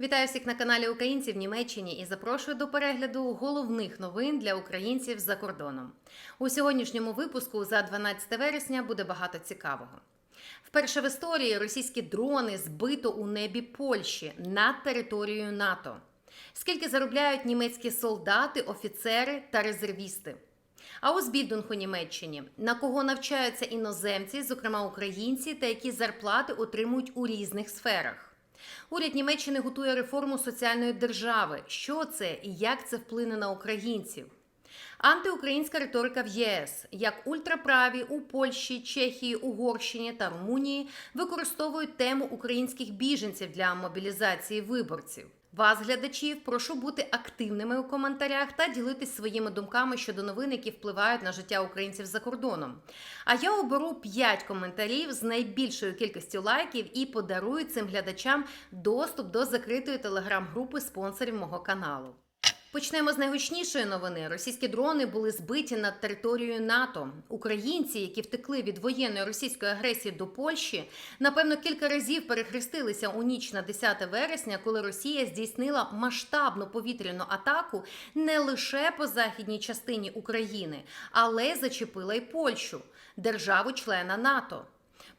Вітаю всіх на каналі Українці в Німеччині і запрошую до перегляду головних новин для українців за кордоном. У сьогоднішньому випуску за 12 вересня буде багато цікавого. Вперше в історії російські дрони збито у небі Польщі над територією НАТО. Скільки заробляють німецькі солдати, офіцери та резервісти? А у Збідунху Німеччині на кого навчаються іноземці, зокрема українці, та які зарплати отримують у різних сферах. Уряд Німеччини готує реформу соціальної держави. Що це і як це вплине на українців? Антиукраїнська риторика в ЄС, як ультраправі у Польщі, Чехії, Угорщині та Румунії використовують тему українських біженців для мобілізації виборців. Вас, глядачів, прошу бути активними у коментарях та ділитись своїми думками щодо новин, які впливають на життя українців за кордоном. А я оберу 5 коментарів з найбільшою кількістю лайків і подарую цим глядачам доступ до закритої телеграм-групи спонсорів мого каналу. Почнемо з найгучнішої новини. Російські дрони були збиті над територією НАТО. Українці, які втекли від воєнної російської агресії до Польщі, напевно, кілька разів перехрестилися у ніч на 10 вересня, коли Росія здійснила масштабну повітряну атаку не лише по західній частині України, але й зачепила й Польщу, державу-члена НАТО.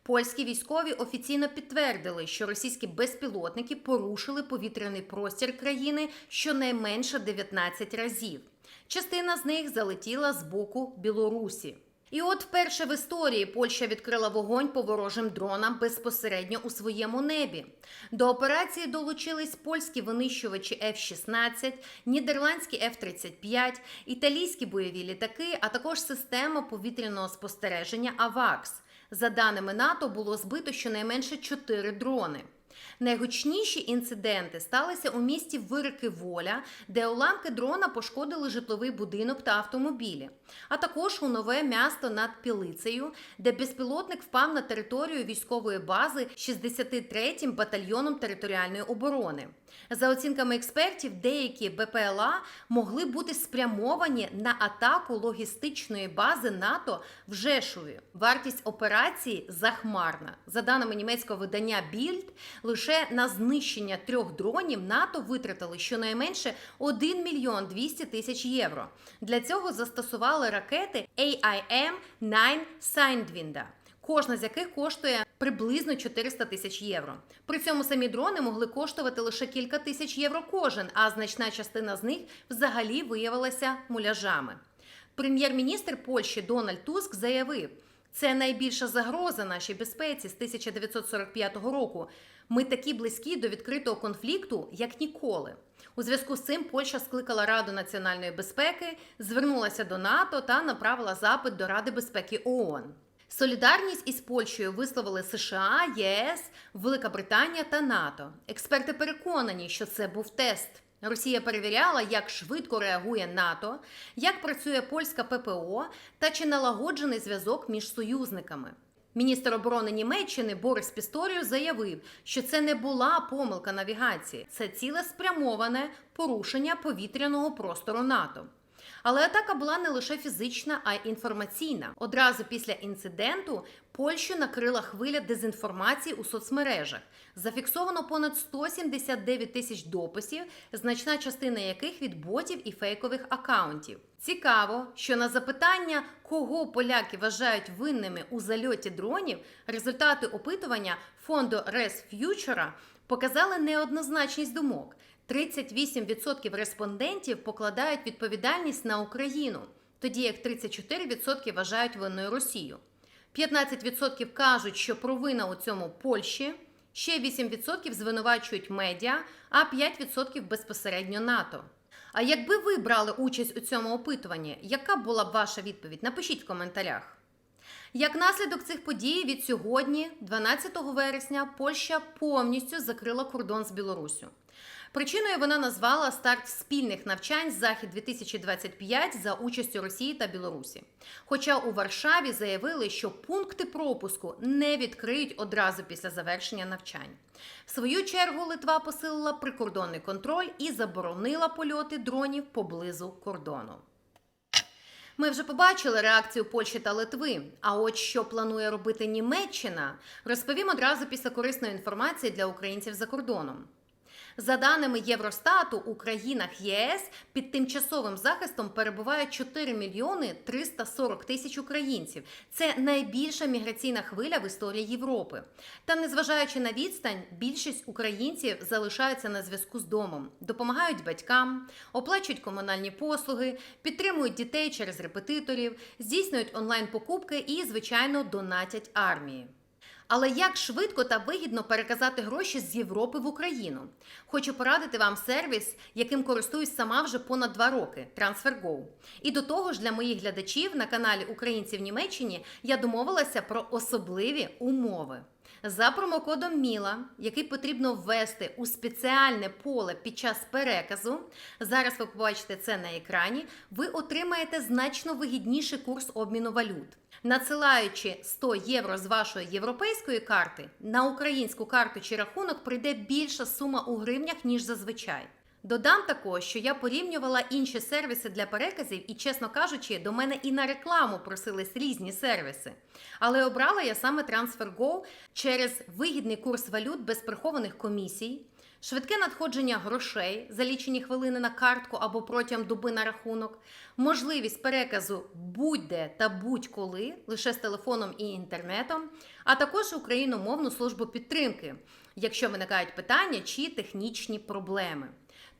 Польські військові офіційно підтвердили, що російські безпілотники порушили повітряний простір країни щонайменше 19 разів. Частина з них залетіла з боку Білорусі. І от вперше в історії Польща відкрила вогонь по ворожим дронам безпосередньо у своєму небі. До операції долучились польські винищувачі F-16, нідерландські F-35, італійські бойові літаки, а також система повітряного спостереження АВАКС. За даними НАТО, було збито щонайменше 4 дрони. Найгучніші інциденти сталися у місті Вирики Воля, де уламки дрона пошкодили житловий будинок та автомобілі, а також у нове місто над Пілицею, де безпілотник впав на територію військової бази 63-м батальйоном територіальної оборони. За оцінками експертів, деякі БПЛА могли бути спрямовані на атаку логістичної бази НАТО в Жешуві. Вартість операції захмарна. За даними німецького видання Більд, лише на знищення трьох дронів НАТО витратили щонайменше 1 мільйон 200 тисяч євро. Для цього застосували ракети AIM-9 Sidewind, кожна з яких коштує приблизно 400 тисяч євро. При цьому самі дрони могли коштувати лише кілька тисяч євро кожен, а значна частина з них взагалі виявилася муляжами. Прем'єр-міністр Польщі Дональд Туск заявив, це найбільша загроза нашій безпеці з 1945 року. Ми такі близькі до відкритого конфлікту, як ніколи. У зв'язку з цим Польща скликала Раду національної безпеки, звернулася до НАТО та направила запит до Ради безпеки ООН. Солідарність із Польщею висловили США, ЄС, Велика Британія та НАТО. Експерти переконані, що це був тест. Росія перевіряла, як швидко реагує НАТО, як працює польська ППО та чи налагоджений зв'язок між союзниками. Міністр оборони Німеччини Борис Пісторіо заявив, що це не була помилка навігації, це цілеспрямоване порушення повітряного простору НАТО. Але атака була не лише фізична, а й інформаційна. Одразу після інциденту Польщу накрила хвиля дезінформації у соцмережах. Зафіксовано понад 179 тисяч дописів, значна частина яких від ботів і фейкових акаунтів. Цікаво, що на запитання, кого поляки вважають винними у зальоті дронів, результати опитування фонду Res Future показали неоднозначність думок. 38% респондентів покладають відповідальність на Україну, тоді як 34% вважають винною Росію. 15% кажуть, що провина у цьому Польщі, ще 8% звинувачують медіа, а 5% безпосередньо НАТО. А якби ви брали участь у цьому опитуванні, яка була б ваша відповідь? Напишіть в коментарях. Як наслідок цих подій від сьогодні, 12 вересня, Польща повністю закрила кордон з Білоруссю. Причиною вона назвала старт спільних навчань Захід 2025 за участю Росії та Білорусі. Хоча у Варшаві заявили, що пункти пропуску не відкриють одразу після завершення навчань. В свою чергу Литва посилила прикордонний контроль і заборонила польоти дронів поблизу кордону. Ми вже побачили реакцію Польщі та Литви. А от що планує робити Німеччина, розповім одразу після корисної інформації для українців за кордоном. За даними Євростату, у країнах ЄС під тимчасовим захистом перебуває 4 мільйони 340 тисяч українців. Це найбільша міграційна хвиля в історії Європи. Та незважаючи на відстань, більшість українців залишаються на зв'язку з домом, допомагають батькам, оплачують комунальні послуги, підтримують дітей через репетиторів, здійснюють онлайн-покупки і, звичайно, донатять армії. Але як швидко та вигідно переказати гроші з Європи в Україну? Хочу порадити вам сервіс, яким користуюсь сама вже понад два роки TransferGo. І до того ж, для моїх глядачів на каналі Українці в Німеччині я домовилася про особливі умови. За промокодом Міла, який потрібно ввести у спеціальне поле під час переказу. Зараз ви побачите це на екрані. Ви отримаєте значно вигідніший курс обміну валют. Надсилаючи 100 євро з вашої європейської карти на українську карту чи рахунок прийде більша сума у гривнях, ніж зазвичай. Додам також, що я порівнювала інші сервіси для переказів, і, чесно кажучи, до мене і на рекламу просились різні сервіси. Але обрала я саме TransferGo через вигідний курс валют без прихованих комісій, швидке надходження грошей за лічені хвилини на картку або протягом доби на рахунок, можливість переказу будь-де та будь-коли, лише з телефоном і інтернетом, а також україномовну службу підтримки, якщо виникають питання чи технічні проблеми.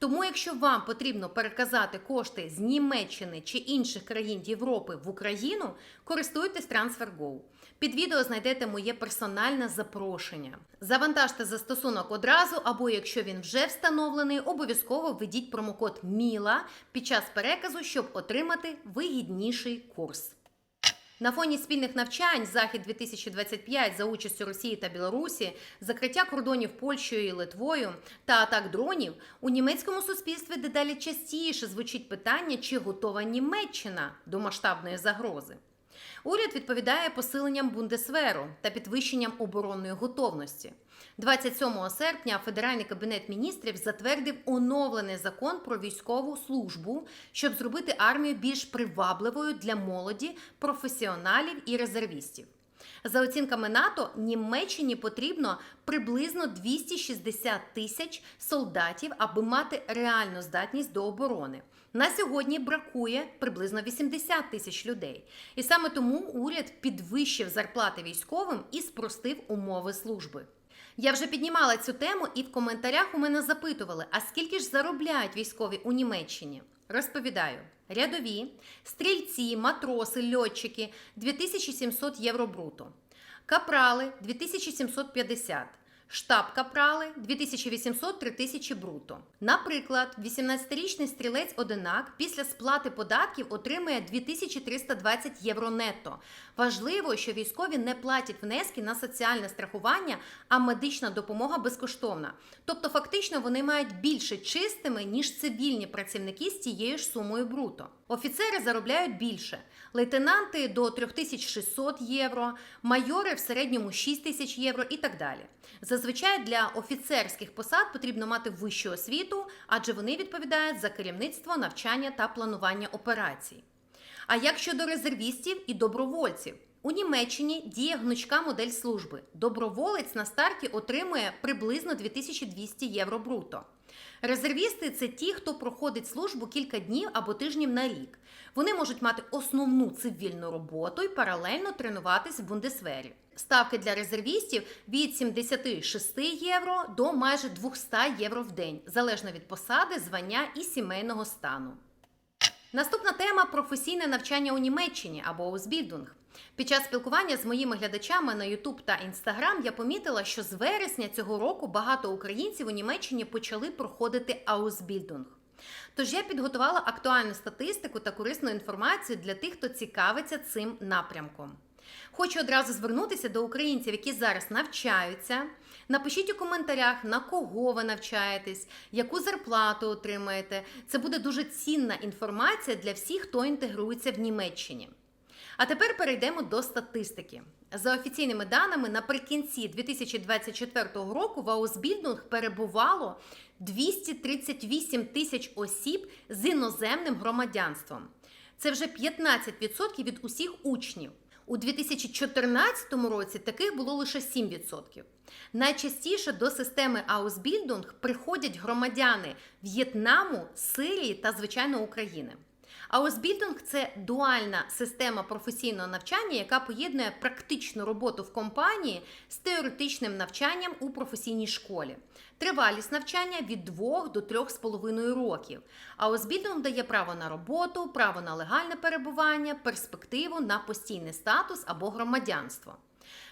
Тому, якщо вам потрібно переказати кошти з Німеччини чи інших країн Європи в Україну, користуйтесь TransferGo. Під відео знайдете моє персональне запрошення. Завантажте застосунок одразу, або якщо він вже встановлений, обов'язково введіть промокод МІЛА під час переказу, щоб отримати вигідніший курс. На фоні спільних навчань Захід 2025 за участю Росії та Білорусі, закриття кордонів Польщею і Литвою та атак дронів у німецькому суспільстві дедалі частіше звучить питання, чи готова Німеччина до масштабної загрози. Уряд відповідає посиленням Бундесверу та підвищенням оборонної готовності. 27 серпня Федеральний кабінет міністрів затвердив оновлений закон про військову службу, щоб зробити армію більш привабливою для молоді, професіоналів і резервістів. За оцінками НАТО, Німеччині потрібно приблизно 260 тисяч солдатів, аби мати реальну здатність до оборони. На сьогодні бракує приблизно 80 тисяч людей, і саме тому уряд підвищив зарплати військовим і спростив умови служби. Я вже піднімала цю тему, і в коментарях у мене запитували: а скільки ж заробляють військові у Німеччині? Розповідаю: рядові, стрільці, матроси, льотчики. 2700 євро бруто, капрали. 2750. Штаб капрали 2800-3000 бруто. Наприклад, 18-річний стрілець одинак після сплати податків отримує 2320 євро нетто. Важливо, що військові не платять внески на соціальне страхування, а медична допомога безкоштовна. Тобто, фактично, вони мають більше чистими, ніж цивільні працівники з тією ж сумою бруто. Офіцери заробляють більше. Лейтенанти до 3600 євро, майори в середньому 6 тисяч євро і так далі. Зазвичай для офіцерських посад потрібно мати вищу освіту, адже вони відповідають за керівництво, навчання та планування операцій. А як щодо резервістів і добровольців? У Німеччині діє гнучка модель служби. Доброволець на старті отримує приблизно 2200 євро бруто. Резервісти це ті, хто проходить службу кілька днів або тижнів на рік. Вони можуть мати основну цивільну роботу і паралельно тренуватись в бундесвері. Ставки для резервістів від 76 євро до майже 200 євро в день, залежно від посади, звання і сімейного стану. Наступна тема професійне навчання у Німеччині або Аусбільдунг. Під час спілкування з моїми глядачами на YouTube та Instagram я помітила, що з вересня цього року багато українців у Німеччині почали проходити Аусбільдунг. Тож я підготувала актуальну статистику та корисну інформацію для тих, хто цікавиться цим напрямком. Хочу одразу звернутися до українців, які зараз навчаються. Напишіть у коментарях, на кого ви навчаєтесь, яку зарплату отримаєте. Це буде дуже цінна інформація для всіх, хто інтегрується в Німеччині. А тепер перейдемо до статистики. За офіційними даними, наприкінці 2024 року в Аусбільдунг перебувало 238 тисяч осіб з іноземним громадянством. Це вже 15% від усіх учнів. У 2014 році таких було лише 7%. Найчастіше до системи Аусбільдунг приходять громадяни В'єтнаму, Сирії та, звичайно, України. Аусбільдинг це дуальна система професійного навчання, яка поєднує практичну роботу в компанії з теоретичним навчанням у професійній школі. Тривалість навчання від 2 до 3,5 років. Аусбільдинг дає право на роботу, право на легальне перебування, перспективу на постійний статус або громадянство.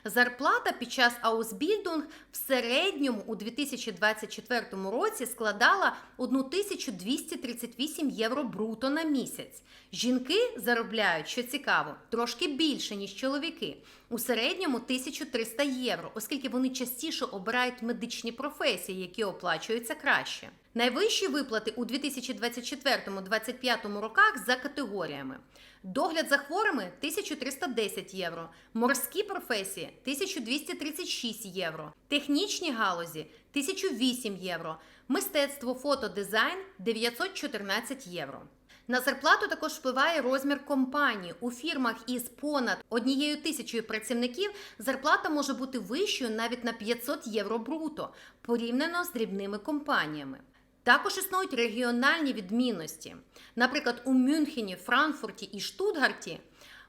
Зарплата під час Аусбільдунг в середньому у 2024 році складала 1238 євро бруто на місяць. Жінки заробляють, що цікаво, трошки більше, ніж чоловіки. У середньому 1300 євро, оскільки вони частіше обирають медичні професії, які оплачуються краще. Найвищі виплати у 2024-2025 роках за категоріями. Догляд за хворими 1310 євро, морські професії 1236 євро, технічні галузі 1008 євро, мистецтво, фото, дизайн 914 євро. На зарплату також впливає розмір компанії. У фірмах із понад однією тисячою працівників зарплата може бути вищою навіть на 500 євро бруто, порівняно з дрібними компаніями. Також існують регіональні відмінності. Наприклад, у Мюнхені, Франкфурті і Штутгарті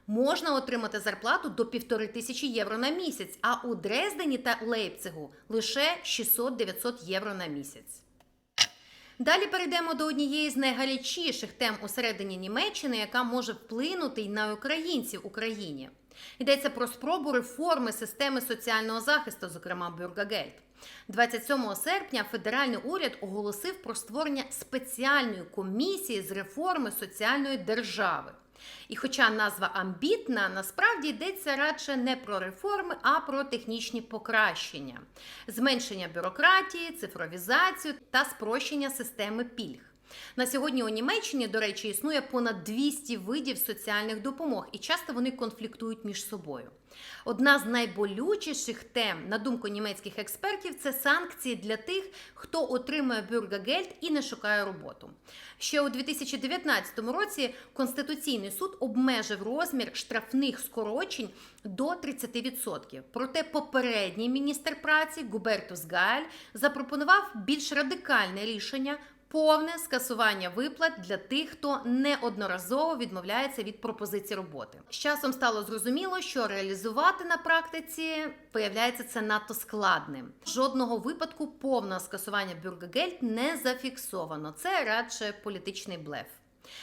можна отримати зарплату до півтори тисячі євро на місяць, а у Дрездені та Лейпцигу лише 600-900 євро на місяць. Далі перейдемо до однієї з найгарячіших тем усередині Німеччини, яка може вплинути й на українців в Україні. Йдеться про спробу реформи системи соціального захисту, зокрема Бюргагельд. 27 серпня федеральний уряд оголосив про створення спеціальної комісії з реформи соціальної держави. І хоча назва амбітна, насправді йдеться радше не про реформи, а про технічні покращення, зменшення бюрократії, цифровізацію та спрощення системи пільг. На сьогодні у Німеччині, до речі, існує понад 200 видів соціальних допомог, і часто вони конфліктують між собою. Одна з найболючіших тем, на думку німецьких експертів, це санкції для тих, хто отримує бюргагельд і не шукає роботу. Ще у 2019 році Конституційний суд обмежив розмір штрафних скорочень до 30%. Проте попередній міністр праці Губертус Гааль запропонував більш радикальне рішення повне скасування виплат для тих, хто неодноразово відмовляється від пропозиції роботи. З часом стало зрозуміло, що реалізувати на практиці виявляється це надто складним. Жодного випадку повного скасування бюргагельд не зафіксовано. Це радше політичний блеф.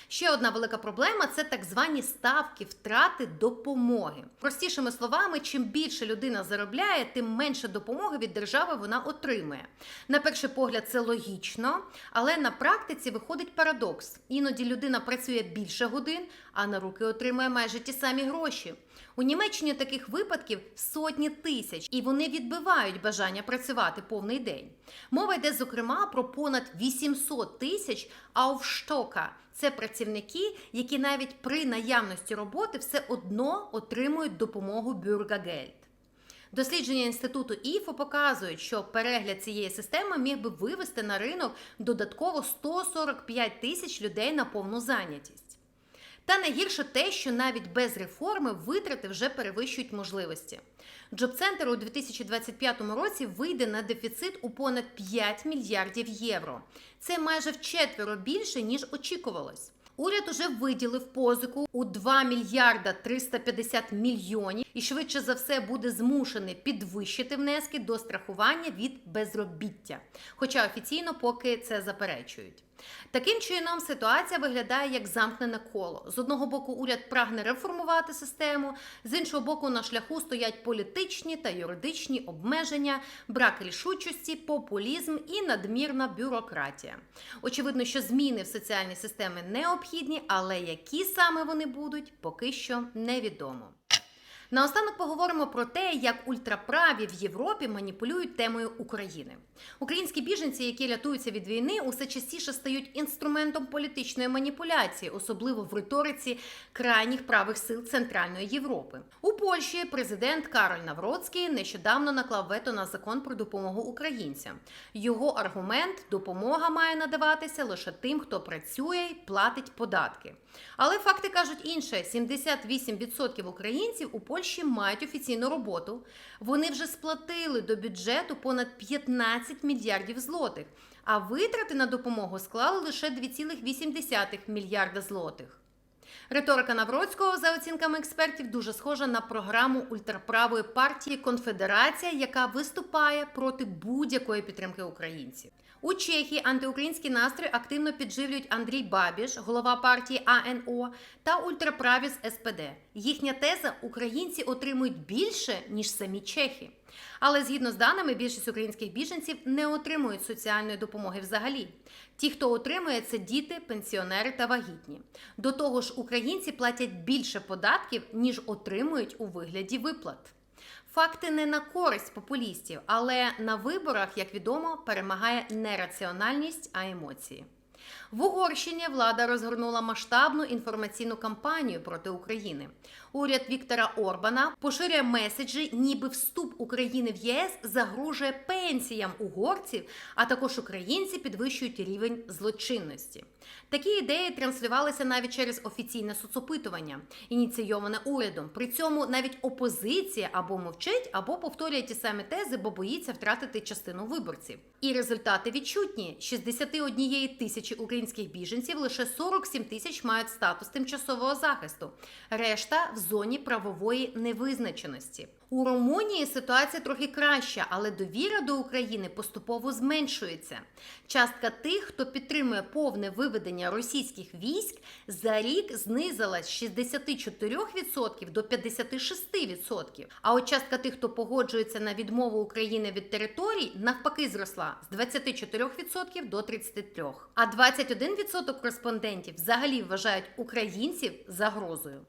Ще одна велика проблема це так звані ставки втрати допомоги. Простішими словами, чим більше людина заробляє, тим менше допомоги від держави вона отримує. На перший погляд, це логічно, але на практиці виходить парадокс. Іноді людина працює більше годин, а на руки отримує майже ті самі гроші. У Німеччині таких випадків сотні тисяч, і вони відбивають бажання працювати повний день. Мова йде зокрема про понад 800 тисяч ауфштока. Це працівники, які навіть при наявності роботи все одно отримують допомогу бюргагельд. Дослідження інституту ІФО показують, що перегляд цієї системи міг би вивести на ринок додатково 145 тисяч людей на повну зайнятість. Та найгірше те, що навіть без реформи витрати вже перевищують можливості. Джоб-центр у 2025 році вийде на дефіцит у понад 5 мільярдів євро. Це майже вчетверо більше ніж очікувалось. Уряд уже виділив позику у 2 мільярда 350 мільйонів і швидше за все буде змушений підвищити внески до страхування від безробіття. Хоча офіційно поки це заперечують. Таким чином, ситуація виглядає як замкнене коло. З одного боку, уряд прагне реформувати систему, з іншого боку, на шляху стоять політичні та юридичні обмеження, брак рішучості, популізм і надмірна бюрократія. Очевидно, що зміни в соціальній системі необхідні, але які саме вони будуть, поки що невідомо. Наостанок поговоримо про те, як ультраправі в Європі маніпулюють темою України. Українські біженці, які рятуються від війни, усе частіше стають інструментом політичної маніпуляції, особливо в риториці крайніх правих сил Центральної Європи. У Польщі президент Кароль Навроцький нещодавно наклав вето на закон про допомогу українцям. Його аргумент допомога має надаватися лише тим, хто працює і платить податки. Але факти кажуть інше: 78% українців у Польщі Польщі мають офіційну роботу. Вони вже сплатили до бюджету понад 15 мільярдів злотих, а витрати на допомогу склали лише 2,8 мільярда злотих. Риторика Навроцького, за оцінками експертів, дуже схожа на програму ультраправої партії Конфедерація, яка виступає проти будь-якої підтримки українців. У Чехії антиукраїнський настрій активно підживлюють Андрій Бабіш, голова партії АНО, та ультраправі з СПД. Їхня теза українці отримують більше ніж самі чехи. Але згідно з даними, більшість українських біженців не отримують соціальної допомоги взагалі. Ті, хто отримує, це діти, пенсіонери та вагітні. До того ж, українці платять більше податків, ніж отримують у вигляді виплат. Факти не на користь популістів, але на виборах, як відомо, перемагає не раціональність, а емоції. В Угорщині влада розгорнула масштабну інформаційну кампанію проти України. Уряд Віктора Орбана поширює меседжі, ніби вступ України в ЄС загрожує пенсіям угорців, а також українці підвищують рівень злочинності. Такі ідеї транслювалися навіть через офіційне соцопитування, ініційоване урядом. При цьому навіть опозиція або мовчить, або повторює ті самі тези, бо боїться втратити частину виборців. І результати відчутні: 61 тисячі українських біженців, лише 47 тисяч мають статус тимчасового захисту. Решта в зоні правової невизначеності. У Румунії ситуація трохи краща, але довіра до України поступово зменшується. Частка тих, хто підтримує повне виведення російських військ, за рік знизилась з 64% до 56%. А от частка тих, хто погоджується на відмову України від територій, навпаки зросла з 24% до 33%. А 21% кореспондентів взагалі вважають українців загрозою.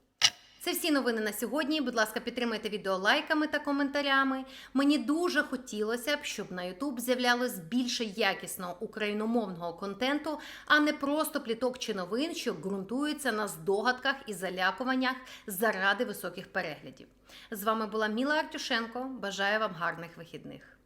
Це всі новини на сьогодні. Будь ласка, підтримайте відео лайками та коментарями. Мені дуже хотілося б, щоб на YouTube з'являлось більше якісного україномовного контенту, а не просто пліток чи новин, що ґрунтуються на здогадках і залякуваннях заради високих переглядів. З вами була Міла Артюшенко. Бажаю вам гарних вихідних.